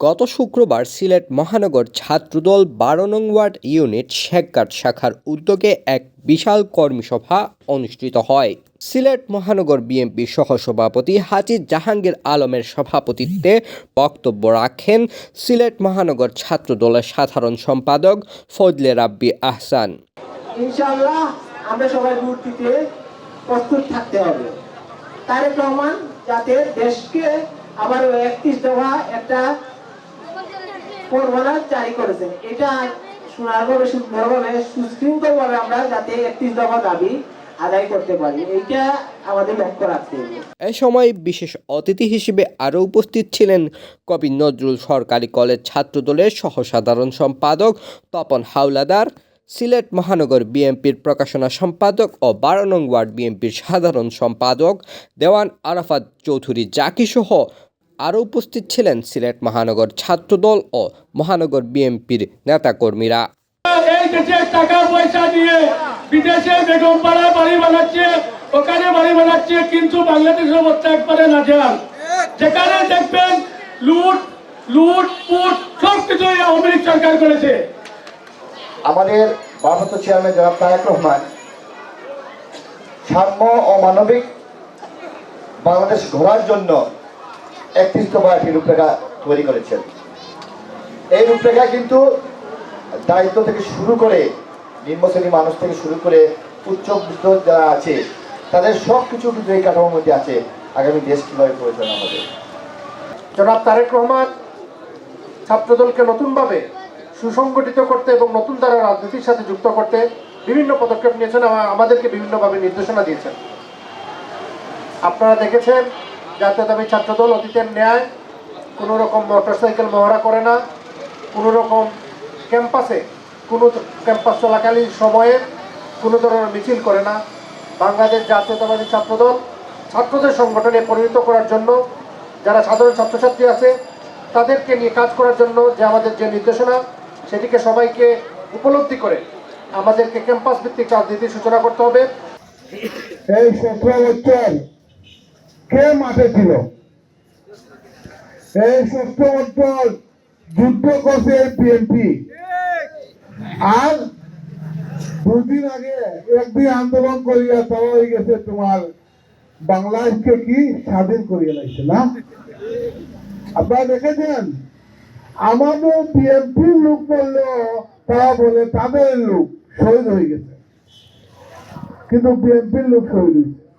গত শুক্রবার সিলেট মহানগর ছাত্রদল বারো নং ওয়ার্ড ইউনিট শেখঘাট শাখার উদ্যোগে এক বিশাল কর্মী সভা অনুষ্ঠিত হয়। সিলেট মহানগর বিএনপি সহসভাপতি হাজী জাহাঙ্গীর আলমের সভাপতিত্বে বক্তব্য রাখেন সিলেট মহানগর ছাত্রদলের সাধারণ সম্পাদক ফজলে রাব্বি আহসান। ইনশাআল্লাহ আমরা সবাই ভোট দিতে প্রস্তুত থাকতে হবে। তারেক রহমান যাতে দেশকে আবার একত্রিশ দফা একটা ফরমানা জারি এটা সুন্দরভাবে আমরা যাতে একত্রিশ দফা দাবি আদায় করতে পারি, এইটা আমাদের লক্ষ্য রাখতে হবে। এ সময় বিশেষ অতিথি হিসেবে আরও উপস্থিত ছিলেন কবি নজরুল সরকারি কলেজ ছাত্রদলের সহসাধারণ সম্পাদক তপন হাওলাদার, সিলেট মহানগর বিএনপির প্রকাশনা সম্পাদক ও বারো নং ওয়ার্ড বিএনপির সাধারণ সম্পাদক দেওয়ান আরাফাত চৌধুরী জাকি সহ আরও উপস্থিত ছিলেন সিলেট মহানগর ছাত্রদল ও মহানগর বিএনপির নেতাকর্মীরা। এই দেশে টাকা পয়সা দিয়ে বিদেশে বেগম পাড়ায় বাড়ি বানাচ্ছে ওখানে বাড়ি বানাচ্ছে কিন্তু বাংলাদেশের অবস্থা একবারে নাজেহাল। যেখানে দেখবেন লুট লুট পুট সব কিছু আওয়ামী লীগ সরকার করেছে। আমাদের ভারপ্রাপ্ত চেয়ারম্যান জনাব তারেক রহমান সাম্য ও মানবিক বাংলাদেশ গড়ার জন্য একত্রিশ দফা একটি রূপরেখা তৈরি করেছেন। এই রূপরেখা কিন্তু দায়িত্ব থেকে শুরু করে নিম্ন মানুষ থেকে শুরু করে উচ্চ যারা আছে, তাদের সব কিছু কিন্তু এই কাঠামোর মধ্যে আছে। আগামী দেশ কীভাবে পরিচালনা হবে জনাব তারেক রহমান, ছাত্রদলকে নতুনভাবে সুসংগঠিত করতে এবং নতুন তারা রাজনীতির সাথে যুক্ত করতে বিভিন্ন পদক্ষেপ নিয়েছেন এবং আমাদেরকে বিভিন্নভাবে নির্দেশনা দিয়েছেন। আপনারা দেখেছেন জাতীয়তাবাদী ছাত্রদল অতীতের ন্যায় কোনো রকম মোটরসাইকেল মহড়া করে না, কোনো রকম ক্যাম্পাসে কোনো ক্যাম্পাস চলাকালীন সময়ে কোনো ধরনের মিছিল করে না। বাংলাদেশ জাতীয়তাবাদী ছাত্রদল ছাত্রদের সংগঠনে পরিণত করার জন্য যারা সাধারণ ছাত্রছাত্রী আছে, তাদেরকে নিয়ে কাজ করার জন্য যে আমাদের যে নির্দেশনা, সেটিকে সবাইকে উপলব্ধি করে আমাদেরকে ক্যাম্পাস ভিত্তিক রাজনীতির সূচনা করতে হবে। এই কে মাঠে ছিল? এই যুদ্ধ করছে বিএনপি আর দুদিন আগে একদিন আন্দোলন করিয়া হয়ে গেছে তোমার বাংলাদেশকে কি স্বাধীন করিয়া লাগছে না? আপনারা দেখেছেন? আমাদের বিএনপির লোক বললেও তারা বলে তাদের লোক শহীদ হয়ে গেছে। কিন্তু বিএনপির লোক শহীদ হয়েছে।